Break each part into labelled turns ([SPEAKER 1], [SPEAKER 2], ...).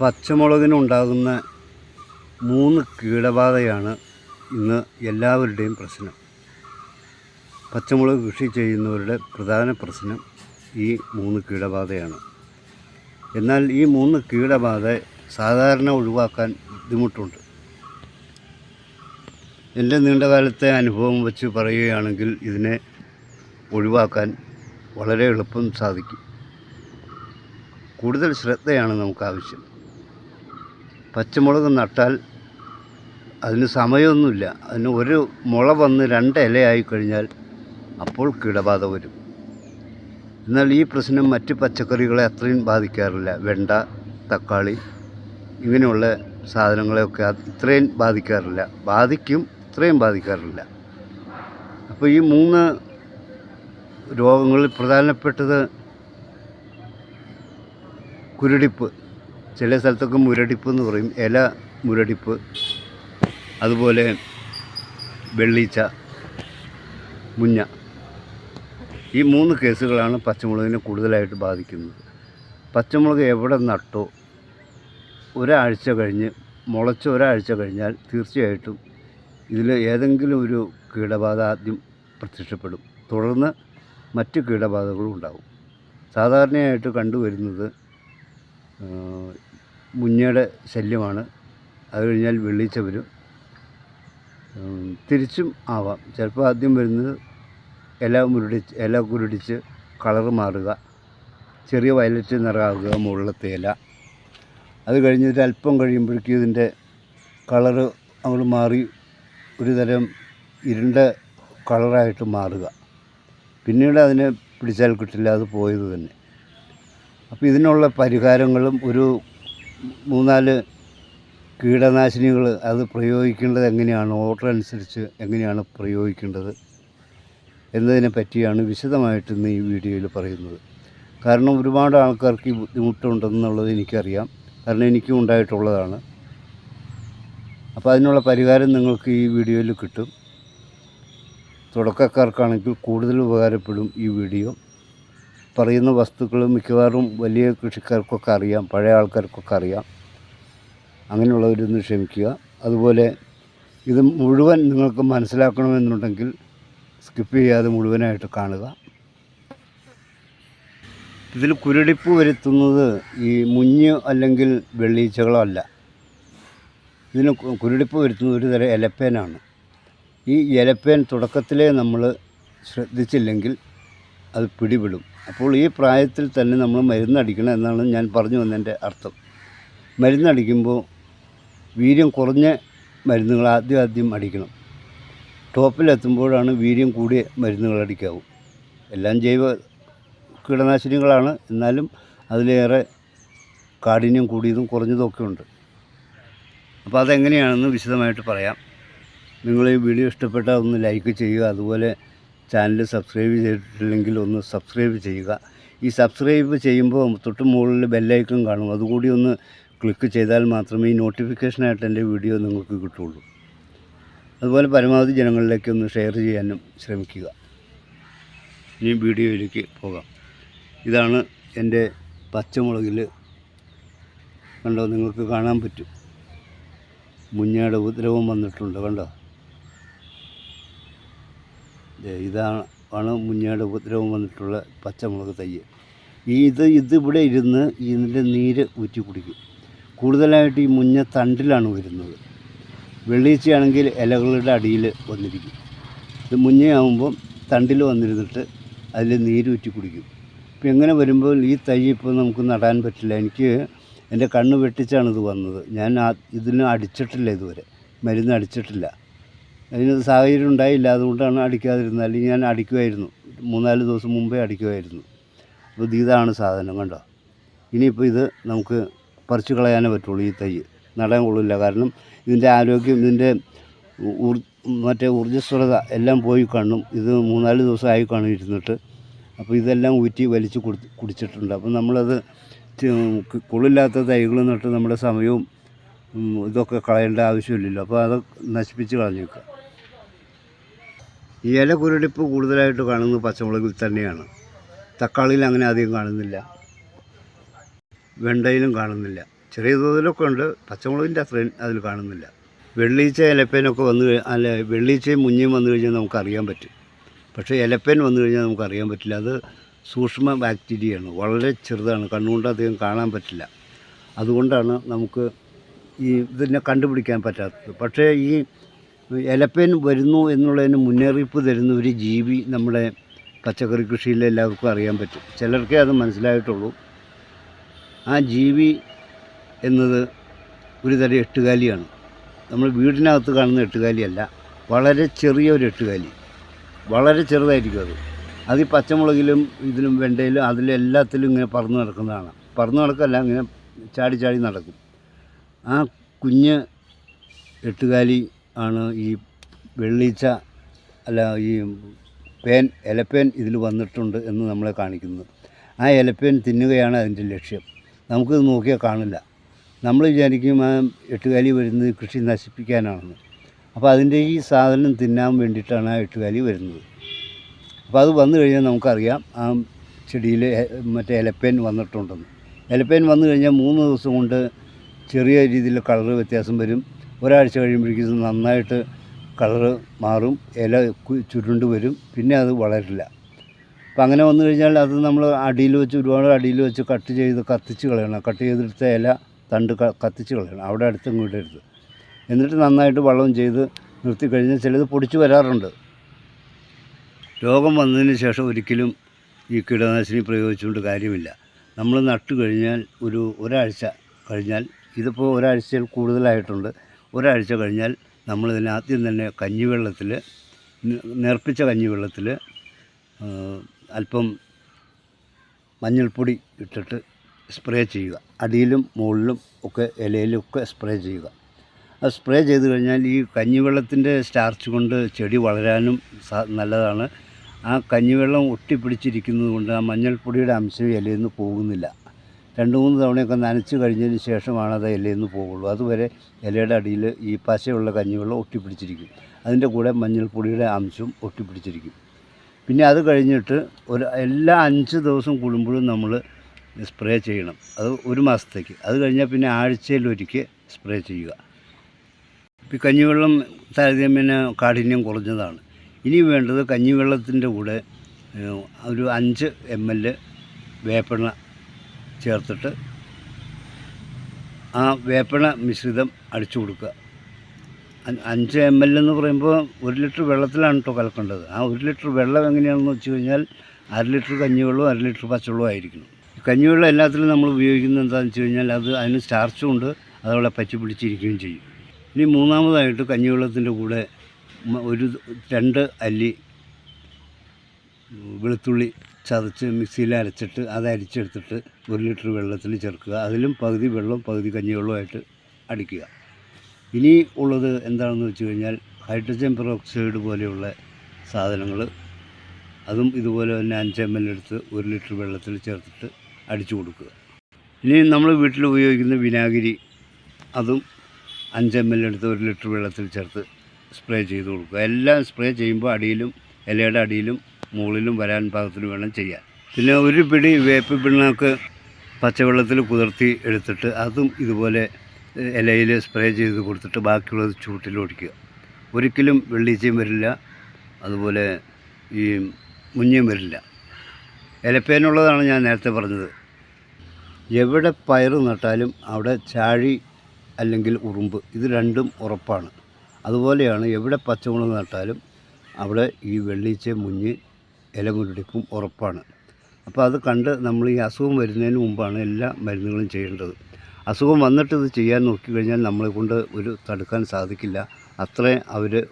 [SPEAKER 1] പച്ചമുളകിനുണ്ടാകുന്ന മൂന്ന് കീടബാധയാണ് ഇന്ന് എല്ലാവരുടെയും പ്രശ്നം. പച്ചമുളക് കൃഷി ചെയ്യുന്നവരുടെ പ്രധാന പ്രശ്നം ഈ മൂന്ന് കീടബാധയാണ്. എന്നാൽ ഈ മൂന്ന് കീടബാധ സാധാരണ ഒഴിവാക്കാൻ ബുദ്ധിമുട്ടുണ്ട്. എന്റെ നീണ്ടകാലത്തെ അനുഭവം വെച്ച് പറയുകയാണെങ്കിൽ ഇതിനെ ഒഴിവാക്കാൻ വളരെ എളുപ്പം സാധിക്കും. കൂടുതൽ ശ്രദ്ധയാണ് നമുക്ക് ആവശ്യം. പച്ചമുളക് നട്ടാൽ അതിന് സമയമൊന്നുമില്ല. അതിന് ഒരു മുള വന്ന് രണ്ട് ഇലയായി കഴിഞ്ഞാൽ അപ്പോൾ കീടബാധ വരും. എന്നാൽ ഈ പ്രശ്നം മറ്റ് പച്ചക്കറികളെ അത്രയും ബാധിക്കാറില്ല. വെണ്ട തക്കാളി ഇങ്ങനെയുള്ള സാധനങ്ങളെയൊക്കെ ഇത്രയും ബാധിക്കാറില്ല. ബാധിക്കും ഇത്രയും ബാധിക്കാറില്ല. അപ്പോൾ ഈ മൂന്ന് രോഗങ്ങളിൽ പ്രധാനപ്പെട്ടത് കുരുടിപ്പ്. ചില സ്ഥലത്തൊക്കെ മുരടിപ്പ് എന്ന് പറയും. ഇല മുരടിപ്പ്. അതുപോലെ വെള്ളീച്ച മുഞ്ഞ. ഈ മൂന്ന് കേസുകളാണ് പച്ചമുളകിനെ കൂടുതലായിട്ട് ബാധിക്കുന്നത്. പച്ചമുളക് എവിടെ നട്ടോ ഒരാഴ്ച കഴിഞ്ഞ് മുളച്ച് ഒരാഴ്ച കഴിഞ്ഞാൽ തീർച്ചയായിട്ടും ഇതിൽ ഏതെങ്കിലും ഒരു കീടബാധ ആദ്യം പ്രത്യക്ഷപ്പെടും. തുടർന്ന് മറ്റ് കീടബാധകളും ഉണ്ടാകും സാധാരണയായിട്ട് കണ്ടുവരുന്നത് മുഞ്ഞയുടെ ശല്യമാണ്. അത് കഴിഞ്ഞാൽ വെള്ളീച്ച വരും. തിരിച്ചും ആവാം. ചിലപ്പോൾ ആദ്യം വരുന്നത് ഇല മുരടിച്ച് ഇല കുരുടിച്ച് കളറ് മാറുക. ചെറിയ വയലറ്റ് നിറമാകുക മുകളിലത്തെ ഇല അത് കഴിഞ്ഞിട്ട് അല്പം കഴിയുമ്പോഴേക്കും ഇതിന്റെ കളറ് അങ്ങോട്ട് മാറി ഒരു തരം ഇരുണ്ട കളറായിട്ട് മാറുക. പിന്നീട് അതിനെ പിടിച്ചാൽ കിട്ടില്ല അത് പോയത് തന്നെ. അപ്പോൾ ഇതിനുള്ള പരിഹാരങ്ങളും ഒരു മൂന്നാൽ കീടനാശിനികൾ അത് പ്രയോഗിക്കേണ്ടത് എങ്ങനെയാണ്? ഓർഡർ അനുസരിച്ച് എങ്ങനെയാണ് പ്രയോഗിക്കേണ്ടത്? എന്നതിനെ പറ്റിയാണ് വിശദമായിട്ട് ഇന്ന് ഈ വീഡിയോയിൽ പറയുന്നത്. കാരണം ഒരുപാട് ആൾക്കാർക്ക് ഈ ബുദ്ധിമുട്ടുണ്ടെന്നുള്ളത് എനിക്കറിയാം. കാരണം എനിക്കും ഉണ്ടായിട്ടുള്ളതാണ്. അപ്പോൾ അതിനുള്ള പരിഹാരം നിങ്ങൾക്ക് ഈ വീഡിയോയിൽ കിട്ടും. തുടക്കക്കാർക്കാണെങ്കിൽ കൂടുതൽ ഉപകാരപ്പെടും ഈ വീഡിയോ. പറയുന്ന വസ്തുക്കൾ മിക്കവാറും വലിയ കൃഷിക്കാർക്കൊക്കെ അറിയാം പഴയ ആൾക്കാർക്കൊക്കെ അറിയാം. അങ്ങനെയുള്ളവരൊന്ന് ക്ഷമിക്കുക. അതുപോലെ ഇത് മുഴുവൻ നിങ്ങൾക്ക് മനസ്സിലാക്കണമെന്നുണ്ടെങ്കിൽ സ്കിപ്പ് ചെയ്യാതെ മുഴുവനായിട്ട് കാണുക. ഇതിൽ കുരുടിപ്പ് വരുത്തുന്നത് ഈ മുഞ്ഞ് അല്ലെങ്കിൽ വെള്ളീച്ചകളോ അല്ല. ഇതിന് കുരുടിപ്പ് വരുത്തുന്നത് ഒരു തരം എലപ്പേനാണ്. ഈ എലപ്പേൻ തുടക്കത്തിലേ നമ്മൾ ശ്രദ്ധിച്ചില്ലെങ്കിൽ അത് പിടിപെടും. അപ്പോൾ ഈ പ്രായത്തിൽ തന്നെ നമ്മൾ മരുന്നടിക്കണം എന്നാണ് ഞാൻ പറഞ്ഞു വന്നതിന്റെ അർത്ഥം. മരുന്നടിക്കുമ്പോൾ വീര്യം കുറഞ്ഞ മരുന്നുകൾ ആദ്യം ആദ്യം അടിക്കണം. ടോപ്പിലെത്തുമ്പോഴാണ് വീര്യം കൂടിയ മരുന്നുകൾ അടിക്കാവൂ. എല്ലാം ജൈവ കീടനാശിനികളാണ്. എന്നാലും അതിലേറെ കാഠിന്യം കൂടിയതും കുറഞ്ഞതും ഒക്കെ ഉണ്ട്. അപ്പോൾ അതെങ്ങനെയാണെന്ന് വിശദമായിട്ട് പറയാം. നിങ്ങൾ ഈ വീഡിയോ ഇഷ്ടപ്പെട്ടാൽ ഒന്ന് ലൈക്ക് ചെയ്യുക. അതുപോലെ ചാനൽ സബ്സ്ക്രൈബ് ചെയ്തിട്ടില്ലെങ്കിൽ ഒന്ന് സബ്സ്ക്രൈബ് ചെയ്യുക. ഈ സബ്സ്ക്രൈബ് ചെയ്യുമ്പോൾ തൊട്ട് മുകളിൽ ബെല്ലൈക്കൺ കാണും. അതുകൂടി ഒന്ന് ക്ലിക്ക് ചെയ്താൽ മാത്രമേ ഈ നോട്ടിഫിക്കേഷനായിട്ട് എന്റെ വീഡിയോ നിങ്ങൾക്ക് കിട്ടുള്ളൂ അതുപോലെ പരമാവധി ജനങ്ങളിലേക്ക് ഒന്ന് ഷെയർ ചെയ്യാനും ശ്രമിക്കുക. ഇനി വീഡിയോയിലേക്ക് പോകാം. ഇതാണ് എന്റെ പച്ചമുളകിൽ കണ്ടോ നിങ്ങൾക്ക് കാണാൻ പറ്റും. മുഞ്ഞയുടെ ഉപദ്രവം വന്നിട്ടുണ്ട് കണ്ടോ? ഇതാണ് ആണ് മുഞ്ഞയുടെ ഉപദ്രവം വന്നിട്ടുള്ള പച്ചമുളക് തൈ. ഇത് ഇതിവിടെ ഇരുന്ന് ഇതിന്റെ നീര് ഊറ്റി കുടിക്കും. കൂടുതലായിട്ട് ഈ മുഞ്ഞ തണ്ടിലാണ് വരുന്നത്. വെള്ളീച്ചയാണെങ്കിൽ ഇലകളുടെ അടിയിൽ വന്നിരിക്കും. ഇത് മുഞ്ഞയാകുമ്പം തണ്ടിൽ വന്നിരുന്നിട്ട് അതിൽ നീരൂറ്റി കുടിക്കും. ഇപ്പം എങ്ങനെ വരുമ്പോൾ ഈ തൈ ഇപ്പോൾ നമുക്ക് നടാൻ പറ്റില്ല. എനിക്ക് എന്റെ കണ്ണ് വെട്ടിച്ചാണ് ഇത് വന്നത്. ഞാൻ ഇതിന് അടിച്ചിട്ടില്ല ഇതുവരെ. മരുന്ന് അടിച്ചിട്ടില്ല. അതിന് സാഹചര്യം ഉണ്ടായില്ല. അതുകൊണ്ടാണ് അടിക്കാതിരുന്നത്. അല്ലെങ്കിൽ ഞാൻ അടിക്കുമായിരുന്നു. മൂന്നാൽ ദിവസം മുമ്പേ അടിക്കുമായിരുന്നു. അപ്പോൾ ഇത് ഇതാണ് സാധനം കണ്ടോ? ഇനിയിപ്പോൾ ഇത് നമുക്ക് പറിച്ചു കളയാനേ പറ്റുള്ളൂ ഈ തൈ. നടാൻ കൊള്ളില്ല. കാരണം ഇതിന്റെ ആരോഗ്യം ഇതിന്റെ മറ്റേ ഊർജസ്വലത എല്ലാം പോയി കാണും. ഇത് മൂന്നാൽ ദിവസമായി കാണും ഇരുന്നിട്ട് അപ്പോൾ ഇതെല്ലാം ഊറ്റി വലിച്ച് കുടി കുടിച്ചിട്ടുണ്ട്. അപ്പോൾ നമ്മളത് കൊള്ളില്ലാത്ത തൈകൾ നട്ട് നമ്മുടെ സമയവും ഇതൊക്കെ കളയേണ്ട ആവശ്യമില്ലല്ലോ. അപ്പോൾ അത് നശിപ്പിച്ച് കളഞ്ഞേക്കുക ഇല കുരുടിപ്പ് കൂടുതലായിട്ട് കാണുന്നത് പച്ചമുളകിൽ തന്നെയാണ്. തക്കാളിയിൽ അങ്ങനെ അധികം കാണുന്നില്ല. വെണ്ടയിലും കാണുന്നില്ല. ചെറിയ തോതിലൊക്കെ ഉണ്ട്. പച്ചമുളകിന്റെ അത്രയും അതിൽ കാണുന്നില്ല. വെള്ളീച്ച ഇലപ്പേനൊക്കെ വന്നു അല്ല വെള്ളീച്ചയും മുഞ്ഞയും വന്നു കഴിഞ്ഞാൽ നമുക്കറിയാൻ പറ്റും. പക്ഷേ ഇലപ്പേൻ വന്നു കഴിഞ്ഞാൽ നമുക്കറിയാൻ പറ്റില്ല. അത് സൂക്ഷ്മ ബാക്ടീരിയയാണ്. വളരെ ചെറുതാണ്. കണ്ണുകൊണ്ട് അധികം കാണാൻ പറ്റില്ല. അതുകൊണ്ടാണ് നമുക്ക് ഈ ഇതിനെ കണ്ടുപിടിക്കാൻ പറ്റാത്തത്. പക്ഷേ ഈ എലപ്പേൻ വരുന്നു എന്നുള്ളതിന് മുന്നറിയിപ്പ് തരുന്ന ഒരു ജീവി നമ്മുടെ പച്ചക്കറി കൃഷിയിൽ എല്ലാവർക്കും അറിയാൻ പറ്റും. ചിലർക്കേ അത് മനസ്സിലായിട്ടുള്ളൂ. ആ ജീവി എന്നത് ഒരു തരം എട്ടുകാലിയാണ്. നമ്മൾ വീടിനകത്ത് കാണുന്ന എട്ടുകാലിയല്ല വളരെ ചെറിയ ഒരു എട്ടുകാലി. വളരെ ചെറുതായിരിക്കും അത്. അത് ഈ പച്ചമുളകിലും ഇതിലും വെണ്ടയിലും അതിലും എല്ലാത്തിലും ഇങ്ങനെ പറന്ന് നടക്കുന്നതാണ്. പറന്ന് നടക്കല്ല ഇങ്ങനെ ചാടി ചാടി നടക്കും. ആ കുഞ്ഞ് എട്ടുകാലി ആണ് ഈ വെള്ളീച്ച അല്ല ഈ പേൻ ഇലപ്പേൻ ഇതിൽ വന്നിട്ടുണ്ട് എന്ന് നമ്മളെ കാണിക്കുന്നത്. ആ ഇലപ്പേൻ തിന്നുകയാണ് അതിന്റെ ലക്ഷ്യം. നമുക്കിത് നോക്കിയാൽ കാണില്ല. നമ്മൾ വിചാരിക്കും ആ എട്ടുകാലി വരുന്നത് കൃഷി നശിപ്പിക്കാനാണെന്ന്. അപ്പോൾ അതിന്റെ ഈ സാധനം തിന്നാൻ വേണ്ടിയിട്ടാണ് ആ എട്ടുകാലി വരുന്നത്. അപ്പോൾ അത് വന്നു കഴിഞ്ഞാൽ നമുക്കറിയാം ആ ചെടിയിൽ മറ്റേ ഇലപ്പേൻ വന്നിട്ടുണ്ടെന്ന്. ഇലപ്പേൻ വന്നു കഴിഞ്ഞാൽ മൂന്ന് ദിവസം കൊണ്ട് ചെറിയ രീതിയിൽ കളർ വ്യത്യാസം വരും. ഒരാഴ്ച കഴിയുമ്പോഴേക്കും നന്നായിട്ട് കളറ് മാറും ഇല ചുരുണ്ട് വരും പിന്നെ അത് വളരില്ല. അപ്പം അങ്ങനെ വന്നു കഴിഞ്ഞാൽ അത് നമ്മൾ അടിയിൽ വെച്ച് ഒരുപാട് അടിയിൽ വെച്ച് കട്ട് ചെയ്ത് കത്തിച്ച് കളയണം. കട്ട് ചെയ്തെടുത്ത ഇല തണ്ട് കത്തിച്ച് കളയണം. അവിടെ അടുത്തും എടുത്ത് എന്നിട്ട് നന്നായിട്ട് വള്ളം ചെയ്ത് നിർത്തി കഴിഞ്ഞാൽ ചിലത് പൊടിച്ച് വരാറുണ്ട്. രോഗം വന്നതിന് ശേഷം ഒരിക്കലും ഈ കീടനാശിനി പ്രയോഗിച്ചുകൊണ്ട് കാര്യമില്ല. നമ്മൾ നട്ടു കഴിഞ്ഞാൽ ഒരു ഒരാഴ്ച കഴിഞ്ഞാൽ ഇതിപ്പോൾ ഒരാഴ്ചയിൽ കൂടുതലായിട്ടുണ്ട്. ഒരാഴ്ച കഴിഞ്ഞാൽ നമ്മളിതിനെ ആദ്യം തന്നെ കഞ്ഞിവെള്ളത്തിൽ നേർപ്പിച്ച കഞ്ഞിവെള്ളത്തിൽ അല്പം മഞ്ഞൾപ്പൊടി ഇട്ടിട്ട് സ്പ്രേ ചെയ്യുക. അടിയിലും മുകളിലും ഒക്കെ ഇലയിലും ഒക്കെ സ്പ്രേ ചെയ്യുക. അത് സ്പ്രേ ചെയ്ത് കഴിഞ്ഞാൽ ഈ കഞ്ഞിവെള്ളത്തിന്റെ സ്റ്റാർച്ച് കൊണ്ട് ചെടി വളരാനും നല്ലതാണ്. ആ കഞ്ഞിവെള്ളം ഒട്ടിപ്പിടിച്ചിരിക്കുന്നത് കൊണ്ട് ആ മഞ്ഞൾപ്പൊടിയുടെ അംശം ഇലയിൽ നിന്ന് പോകുന്നില്ല. രണ്ട് മൂന്ന് തവണയൊക്കെ നനച്ച് കഴിഞ്ഞതിന് ശേഷമാണ് അത് ഇലയിൽ നിന്ന് പോകുള്ളൂ. അതുവരെ ഇലയുടെ അടിയിൽ ഈ പശയുള്ള കഞ്ഞിവെള്ളം ഒട്ടിപ്പിടിച്ചിരിക്കും. അതിന്റെ കൂടെ മഞ്ഞൾപ്പൊടിയുടെ അംശം ഒട്ടിപ്പിടിച്ചിരിക്കും. പിന്നെ അത് കഴിഞ്ഞിട്ട് ഒരു എല്ലാ അഞ്ച് ദിവസം കൂടുമ്പോഴും നമ്മൾ സ്പ്രേ ചെയ്യണം. അത് ഒരു മാസത്തേക്ക്. അത് കഴിഞ്ഞാൽ പിന്നെ ആഴ്ചയിൽ ആഴ്ചയിലൊരിക്കൽ സ്പ്രേ ചെയ്യുക. ഈ കഞ്ഞിവെള്ളം താരതമ്യേന കാഠിന്യം കുറഞ്ഞതാണ്. ഇനി വേണ്ടത് കഞ്ഞിവെള്ളത്തിന്റെ കൂടെ ഒരു അഞ്ച് എം എൽ വേപ്പെണ്ണ ചേർത്തിട്ട് ആ വേപ്പെണ്ണ മിശ്രിതം അടിച്ചു കൊടുക്കുക. അഞ്ച് എം എൽ എന്ന് പറയുമ്പോൾ ഒരു ലിറ്റർ വെള്ളത്തിലാണ് കേട്ടോ കലക്കേണ്ടത്. ആ ഒരു ലിറ്റർ വെള്ളം എങ്ങനെയാണെന്ന് വെച്ച് കഴിഞ്ഞാൽ അര ലിറ്റർ കഞ്ഞിവെള്ളവും അര ലിറ്റർ പച്ചവെള്ളവും ആയിരിക്കണം. കഞ്ഞിവെള്ളം എല്ലാത്തിലും നമ്മൾ ഉപയോഗിക്കുന്നത് എന്താണെന്ന് വെച്ച് കഴിഞ്ഞാൽ അത് അതിന് സ്റ്റാർച്ചും ഉണ്ട് അതവിടെ പറ്റി പിടിച്ചിരിക്കുകയും ചെയ്യും. ഇനി മൂന്നാമതായിട്ട് കഞ്ഞിവെള്ളത്തിന്റെ കൂടെ ഒരു രണ്ട് അല്ലി വെളുത്തുള്ളി ചതച്ച് മിക്സിയിൽ അരച്ചിട്ട് അത് അരിച്ചെടുത്തിട്ട് ഒരു ലിറ്റർ വെള്ളത്തിൽ ചേർക്കുക. അതിലും പകുതി വെള്ളം പകുതി കഞ്ഞിവെള്ളമായിട്ട് അടിക്കുക. ഇനി ഉള്ളത് എന്താണെന്ന് വെച്ച് കഴിഞ്ഞാൽ ഹൈഡ്രജൻ പെറോക്സൈഡ് പോലെയുള്ള സാധനങ്ങൾ. അതും ഇതുപോലെ തന്നെ അഞ്ച് എം എൽ എടുത്ത് ഒരു ലിറ്റർ വെള്ളത്തിൽ ചേർത്തിട്ട് അടിച്ചു കൊടുക്കുക. ഇനി നമ്മൾ വീട്ടിൽ ഉപയോഗിക്കുന്ന വിനാഗിരി അതും അഞ്ച് എം എൽ എടുത്ത് ഒരു ലിറ്റർ വെള്ളത്തിൽ ചേർത്ത് സ്പ്രേ ചെയ്ത് കൊടുക്കുക. എല്ലാം സ്പ്രേ ചെയ്യുമ്പോൾ അടിയിലും ഇലയുടെ അടിയിലും മുകളിലും വരാൻ പാകത്തിന് വേണം ചെയ്യാൻ. പിന്നെ ഒരു പിടി വേപ്പ് പിണ്ണാക്ക് പച്ചവെള്ളത്തിൽ കുതിർത്തി എടുത്തിട്ട് അതും ഇതുപോലെ ഇലയിൽ സ്പ്രേ ചെയ്ത് കൊടുത്തിട്ട് ബാക്കിയുള്ളത് ചൂട്ടിൽ ഒഴിക്കുക ഒരിക്കലും വെള്ളീച്ചയും വരില്ല അതുപോലെ ഈ മുഞ്ഞയും വരില്ല. ഇലപ്പേനുള്ളതാണ് ഞാൻ നേരത്തെ പറഞ്ഞത്. എവിടെ പയർ നട്ടാലും അവിടെ ചാഴി അല്ലെങ്കിൽ ഉറുമ്പ് ഇത് രണ്ടും ഉറപ്പാണ്. അതുപോലെയാണ് എവിടെ പച്ചമുളക് നട്ടാലും അവിടെ ഈ വെള്ളീച്ച മുഞ്ഞ് ഇലമുരടിപ്പും ഉറപ്പാണ്. അപ്പോൾ അത് കണ്ട് നമ്മൾ ഈ അസുഖം വരുന്നതിന് മുമ്പാണ് എല്ലാ മരുന്നുകളും ചെയ്യേണ്ടത്. അസുഖം വന്നിട്ട് ഇത് ചെയ്യാൻ നോക്കിക്കഴിഞ്ഞാൽ നമ്മളെ കൊണ്ട് ഒരു തടുക്കാൻ സാധിക്കില്ല. അത്രയും അവർ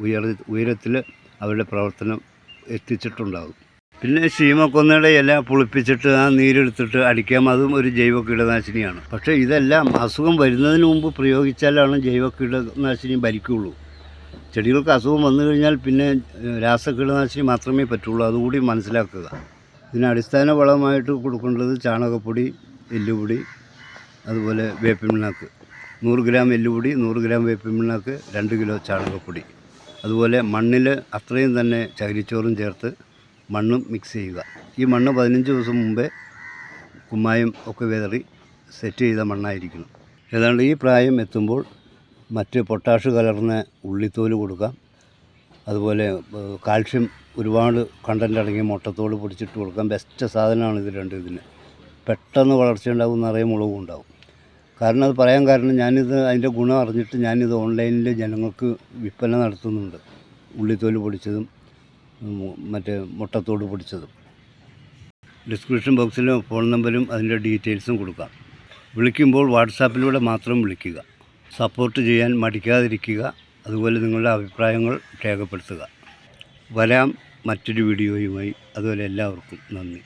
[SPEAKER 1] ഉയർ ഉയരത്തിൽ അവരുടെ പ്രവർത്തനം എത്തിച്ചിട്ടുണ്ടാകും. പിന്നെ ശീമക്കൊന്നയുടെ ഇല പുളിപ്പിച്ചിട്ട് ആ നീരെടുത്തിട്ട് അടിക്കാം. അതും ഒരു ജൈവ കീടനാശിനിയാണ്. പക്ഷേ ഇതെല്ലാം അസുഖം വരുന്നതിന് മുമ്പ് പ്രയോഗിച്ചാലാണ് ജൈവ കീടനാശിനി ഭരിക്കുകയുള്ളൂ. ചെടികൾക്ക് അസുഖം വന്നു കഴിഞ്ഞാൽ പിന്നെ രാസ രാസകീടനാശിനി മാത്രമേ പറ്റുള്ളൂ. അതുകൂടി മനസ്സിലാക്കുക. ഇതിന് അടിസ്ഥാന വളമായിട്ട് കൊടുക്കേണ്ടത് ചാണകപ്പൊടി എല്ലുപൊടി അതുപോലെ വേപ്പിൻ പിണ്ണാക്ക് നൂറ് ഗ്രാം എല്ലുപൊടി നൂറ് ഗ്രാം വേപ്പിൻ പിണ്ണാക്ക് രണ്ട് കിലോ ചാണകപ്പൊടി. അതുപോലെ മണ്ണിൽ അത്രയും തന്നെ ചകിരിച്ചോറും ചേർത്ത് മണ്ണും മിക്സ് ചെയ്യുക. ഈ മണ്ണ് പതിനഞ്ച് ദിവസം മുമ്പേ കുമ്മായം ഒക്കെ വിതറി സെറ്റ് ചെയ്ത മണ്ണായിരിക്കണം. ഏതാണ്ട് ഈ പ്രായം എത്തുമ്പോൾ മറ്റ് പൊട്ടാഷ് കലർന്ന ഉള്ളിത്തോൽ കൊടുക്കാം. അതുപോലെ കാൽഷ്യം ഒരുപാട് കണ്ടന്റ് അടങ്ങിയ മുട്ടത്തോട് പൊടിച്ചിട്ട് കൊടുക്കാം. ബെസ്റ്റ് സാധനമാണ് ഇത് രണ്ടും ഇതിന്. പെട്ടെന്ന് വളർച്ച ഉണ്ടാവും നിറയെ മുളകും ഉണ്ടാവും. കാരണം അത് പറയാൻ കാരണം ഞാനിത് അതിന്റെ ഗുണം അറിഞ്ഞിട്ട് ഞാനിത് ഓൺലൈനിൽ ജനങ്ങൾക്ക് വിൽപ്പന നടത്തുന്നുണ്ട്. ഉള്ളിത്തോൽ പൊടിച്ചതും മറ്റേ മുട്ടത്തോട് പൊടിച്ചതും. ഡിസ്ക്രിപ്ഷൻ ബോക്സിൽ ഫോൺ നമ്പരും അതിന്റെ ഡീറ്റെയിൽസും കൊടുക്കാം. വിളിക്കുമ്പോൾ വാട്സാപ്പിലൂടെ മാത്രം വിളിക്കുക. സപ്പോർട്ട് ചെയ്യാൻ മടിക്കാതിരിക്കുക. അതുപോലെ നിങ്ങളുടെ അഭിപ്രായങ്ങൾ രേഖപ്പെടുത്തുക. വരാം മറ്റൊരു വീഡിയോയുമായി. അതുപോലെ എല്ലാവർക്കും നന്ദി.